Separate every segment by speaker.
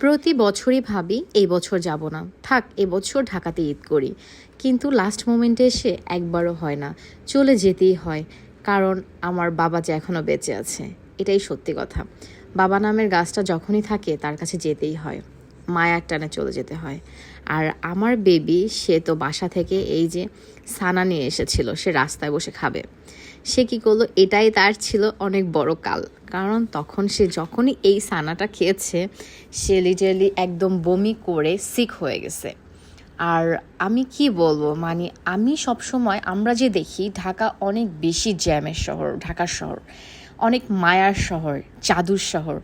Speaker 1: প্রতি বছরই ভাবি, এই বছর যাব না। থাক এবছর ঢাকাতে ঈদ করি। কিন্তু লাস্ট মোমেন্টে এসে একবারও হয় না। চলে যেতেই হয়, কারণ আমার বাবা যে এখনও বেঁচে আছে, এটাই সত্যি কথা। বাবা নামের গাছটা যখনই থাকে, তার কাছে যেতেই হয়। মায়ার টানে চলে যেতে হয়। আর আমার বেবি, সে তো বাসা থেকে এই যে সানা নিয়ে এসেছিল, সে রাস্তায় বসে খাবে। সে কি করল? এটাই তার ছিল অনেক বড় কাল। কারণ তখন সে যখনই এই সানাটা খেয়েছে, সে লিটারালি একদম বমি করে সিক হয়ে গেছে। আর আমি কি বলব? মানে আমি সবসময়, আমরা যে দেখি, ঢাকা অনেক বেশি জ্যামের শহর, ঢাকার শহর। অনেক মায়ার শহর, জাদুর শহর।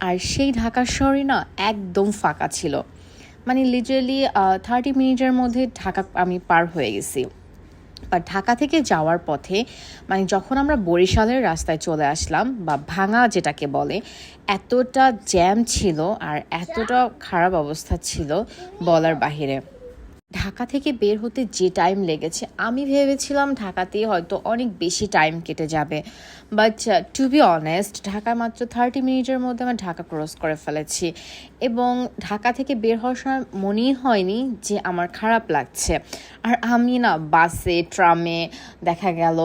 Speaker 1: আর সেই ঢাকার শহরই না, একদম ফাঁকা ছিল। মানে লিটারালি থার্টি মিনিটের মধ্যে ঢাকা আমি পার হয়ে গেছি। বা ঢাকা থেকে যাওয়ার পথে মানে যখন আমরা বরিশালের রাস্তায় চলে আসলাম বা ভাঙা যেটাকে বলে এতটা জ্যাম ছিল আর এতটা খারাপ অবস্থা ছিল বলার বাহিরে। ঢাকা থেকে বের হতে যে টাইম লেগেছে, আমি ভেবেছিলাম ঢাকাতেই হয়তো অনেক বেশি টাইম কেটে যাবে। বাট টু বি অনেস্ট ঢাকায় মাত্র থার্টি মিনিটের মধ্যে আমি ঢাকা ক্রস করে ফেলেছি। এবং ঢাকা থেকে বের হওয়ার সময় মনেই হয়নি যে আমার খারাপ লাগছে। আর আমি না বাসে, ট্রামে দেখা গেল,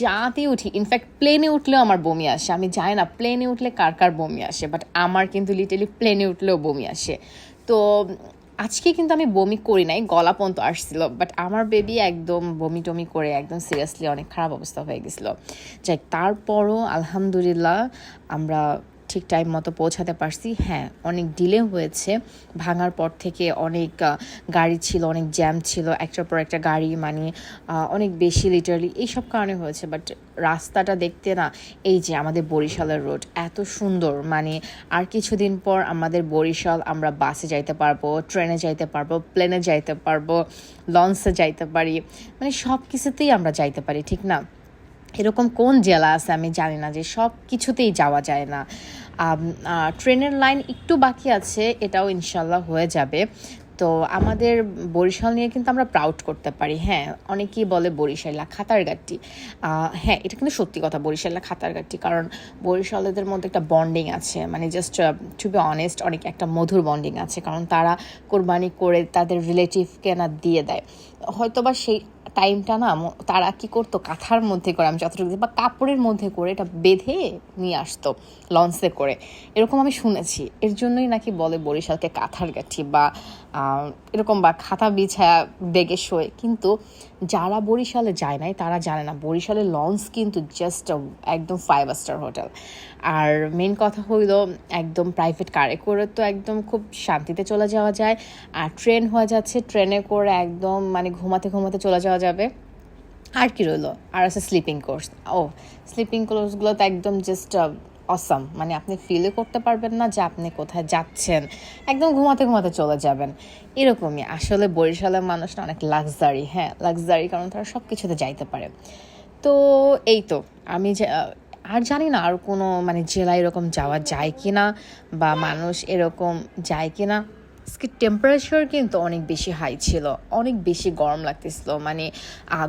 Speaker 1: যাতে উঠি। ইনফ্যাক্ট প্লেনে উঠলেও আমার বমি আসে। আমি যাই না প্লেনে উঠলে কার কার বমি আসে? বাট আমার কিন্তু লিটালি প্লেনে উঠলেও বমি আসে। তো আজকে কিন্তু আমি বমি করি নাই, গলা পর্যন্ত আসছিল বাট আমার বেবি একদম বমি টমি করে একদম সিরিয়াসলি অনেক খারাপ অবস্থা হয়ে গেছিল। যাই তারপরও আলহামদুলিল্লাহ আমরা ঠিক টাইম মতো পৌঁছাতে পারছি। হ্যাঁ অনেক ডিলে হয়েছে। ভাঙার পর থেকে অনেক গাড়ি ছিল, অনেক জ্যাম ছিল, একটার পর একটা গাড়ি মানে অনেক বেশি লিটারালি এইসব কারণে হয়েছে। বাট রাস্তাটা দেখতে না, এই যে আমাদের বরিশালের রোড এত সুন্দর। মানে আর কিছুদিন পর আমাদের বরিশাল, আমরা বাসে যাইতে পারব ট্রেনে যাইতে পারব প্লেনে যাইতে পারব লঞ্চে যাইতে পারি। মানে সব কিছুতেই আমরা যাইতে পারি, ঠিক না? এরকম কোন জেলা আছে আমি জানি না যে সব কিছুতেই যাওয়া যায় না। ট্রেনের লাইন একটু বাকি আছে, এটাও ইনশাল্লাহ হয়ে যাবে। তো আমাদের বরিশাল নিয়ে কিন্তু আমরা প্রাউড করতে পারি হ্যাঁ। অনেকেই বলে বরিশালা খাতারগাটি হ্যাঁ এটা কিন্তু সত্যি কথা বরিশালা খাতারগাটি কারণ বরিশালেদের মধ্যে একটা বন্ডিং আছে। মানে জাস্ট টু বি অনেস্ট অনেক একটা মধুর বন্ডিং আছে। কারণ তারা কোরবানি করে তাদের রিলেটিভকে না দিয়ে দেয়। হয়তোবা সেই টাইমটা না তারা কি করতো? কাঁথার মধ্যে করে, আমি যতটুকু বা কাপড়ের মধ্যে করে এটা বেঁধে নিয়ে আসতো, লঞ্চে করে। এরকম আমি শুনেছি। এর জন্যই নাকি বলে বরিশালকে কাঁথার গাঠি বা এরকম বা খাতা বিছায়া বেগে শোয়। কিন্তু যারা বরিশালে যায় নাই, তারা জানে না। বরিশালের লঞ্চ কিন্তু জাস্ট একদম ফাইভ স্টার হোটেল আর মেন কথা হইল, একদম প্রাইভেট কারে করে তো একদম খুব শান্তিতে চলে যাওয়া যায়। আর ট্রেন হয়ে যাচ্ছে ট্রেনে করে একদম মানে ঘুমাতে ঘুমাতে চলে যাওয়া যাবে। আর কি রইল? আর আছে স্লিপিং কোর্স ও স্লিপিং কোর্সগুলো তো একদম জাস্ট অসাম মানে আপনি ফিলও করতে পারবেন না যে আপনি কোথায় যাচ্ছেন। একদম ঘুমাতে ঘুমাতে চলে যাবেন। এরকমই। আসলে বরিশালের মানুষটা অনেক লাক্সারি হ্যাঁ? লাক্সারি কারণ তারা সব কিছুতে যাইতে পারে। তো, এই তো। আমি যে আর জানি না আর কোনো মানে জেলায় এরকম যাওয়া যায় কি না বা মানুষ এরকম যায় কি না আজকে টেম্পারেচার কিন্তু অনেক বেশি হাই ছিল, অনেক বেশি গরম লাগতেছিল। মানে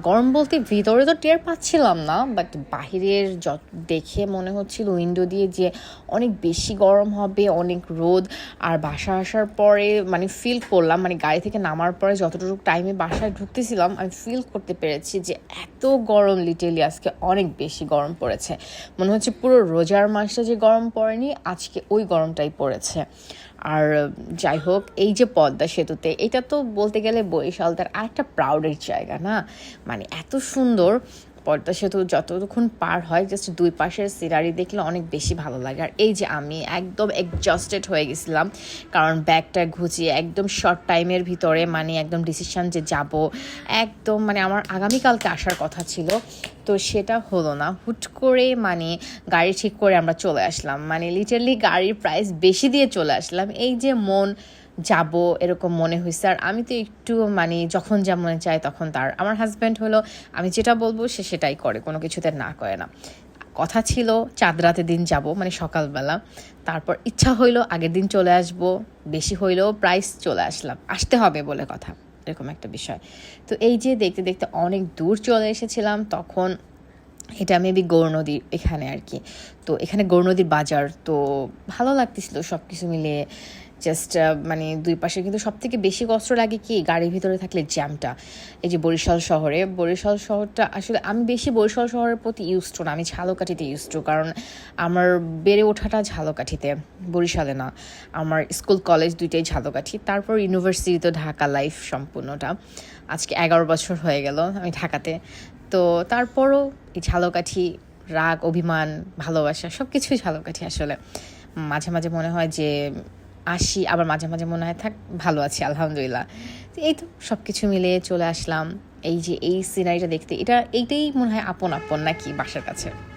Speaker 1: গরম বলতে ভিতরে তো টের পাচ্ছিলাম না বাট বাহিরের যত দেখে মনে হচ্ছিল উইন্ডো দিয়ে যে অনেক বেশি গরম হবে, অনেক রোদ। আর বাসা আসার পরে মানে ফিল করলাম মানে গাড়ি থেকে নামার পরে যতটুকু টাইমে বাসায় ঢুকতেছিলাম, আমি ফিল করতে পেরেছি যে এত গরম লিটেলি আজকে অনেক বেশি গরম পড়েছে। মনে হচ্ছে পুরো রোজার মাসটা যে গরম পড়েনি, আজকে ওই গরমটাই পড়েছে। আর যাই হোক, এই যে পদ্মা সেতুতে, এটা তো বলতে গেলে বরিশালদের আরেকটা প্রাউডের জায়গা, না? মানে এত সুন্দর পদ্মা সেতু যতক্ষণ পার হয় জাস্ট দুই পাশের সিনারি দেখলে অনেক বেশি ভালো লাগে। আর এই যে আমি একদম এক্সজস্টেড হয়ে গেছিলাম, কারণ ব্যাগটা ঘুচিয়ে একদম শর্ট টাইমের ভিতরে মানে একদম ডিসিশন যে যাব, একদম মানে আমার আগামীকালকে আসার কথা ছিল। তো সেটা হলো না। হুট করে মানে গাড়ি ঠিক করে আমরা চলে আসলাম। মানে লিটারলি গাড়ির প্রাইস বেশি দিয়ে চলে আসলাম। এই যে মন যাব এরকম মনে হয়েছে আর আমি তো একটু মানে যখন যা মনে চায় তখন তার। আমার হাজব্যান্ড হলো, আমি যেটা বলব সে সেটাই করে, কোনো কিছুতে না করে না। কথা ছিল, চাঁদ রাতে দিন যাব মানে সকালবেলা। তারপর ইচ্ছা হইল, আগের দিন চলে আসব। বেশি হইলেও প্রাইস চলে আসলাম। আসতে হবে বলে কথা। এরকম একটা বিষয়। তো এই যে দেখতে দেখতে অনেক দূর চলে এসেছিলাম, তখন এটা মেবি গৌর নদীর এখানে আর কি। তো এখানে গৌর নদীর বাজার, তো ভালো লাগতেছিল সব কিছু মিলিয়ে। জাস্ট মানে দুই পাশে কিন্তু সব থেকে বেশি কষ্ট লাগে কি, গাড়ির ভিতরে থাকলে জ্যামটা এই যে বরিশাল শহরে, বরিশাল শহরটা আসলে আমি বেশি বরিশাল শহরের প্রতি ইউজ টু না, আমি ঝালকাঠিতে ইউজ টু কারণ আমার বেড়ে ওঠাটা ঝালকাঠিতে, বরিশালে না। আমার স্কুল, কলেজ দুইটাই ঝালকাঠি, তারপর ইউনিভার্সিটি তো ঢাকা লাইফ সম্পূর্ণটা। আজকে এগারো বছর হয়ে গেল আমি ঢাকাতে। তো তারপরও এই ঝালকাঠি, রাগ, অভিমান, ভালোবাসা সব কিছুই ঝালকাঠি আসলে। মাঝে মাঝে মনে হয় যে আসি, আবার মাঝে মাঝে মনে হয়, থাক, ভালো আছি, আলহামদুলিল্লাহ। তো এই তো সব কিছু মিলে চলে আসলাম। এই যে এই সিনারিটা দেখতে, এটা এইটাই মনে হয় আপন আপন নাকি বাসার কাছে?